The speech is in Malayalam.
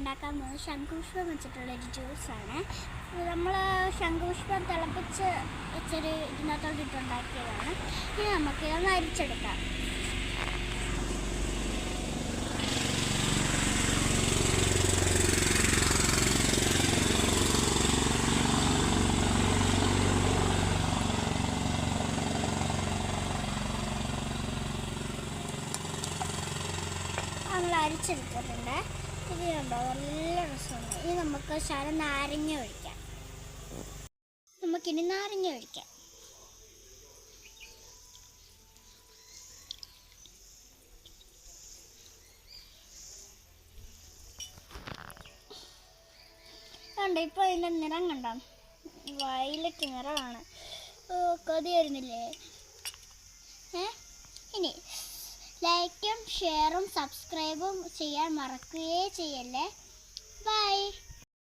ഉണ്ടാക്കാൻ പോകുന്നത് ശംഖുപുഷ്പം വെച്ചിട്ടുള്ളൊരു ജ്യൂസാണ്. നമ്മൾ ശംഖുപുഷ്പം തിളപ്പിച്ച് വെച്ചൊരു ഇതിനകത്തോട്ട് ഇട്ടുണ്ടാക്കിയതാണ് ഇനി നമുക്ക് ഇതൊന്ന് അരിച്ചെടുക്കാം. അരിച്ചെടുത്തിട്ടുണ്ട്. ഇത് കണ്ടോ നല്ല രസമാണ്. ഇനി നമുക്ക് ശരം നാരങ്ങ ഒഴിക്കാം. നമുക്കിനി നാരങ്ങ ഒഴിക്കാം. കണ്ടോ ഇപ്പോൾ ഇതിന്റെ നിറം കണ്ടോ? വയലറ്റ് നിറമാണ്. കൊതി വരുന്നില്ലേ? ഷെയറും സബ്സ്ക്രൈബും ചെയ്യാൻ മറക്കുകയേ ചെയ്യല്ലേ?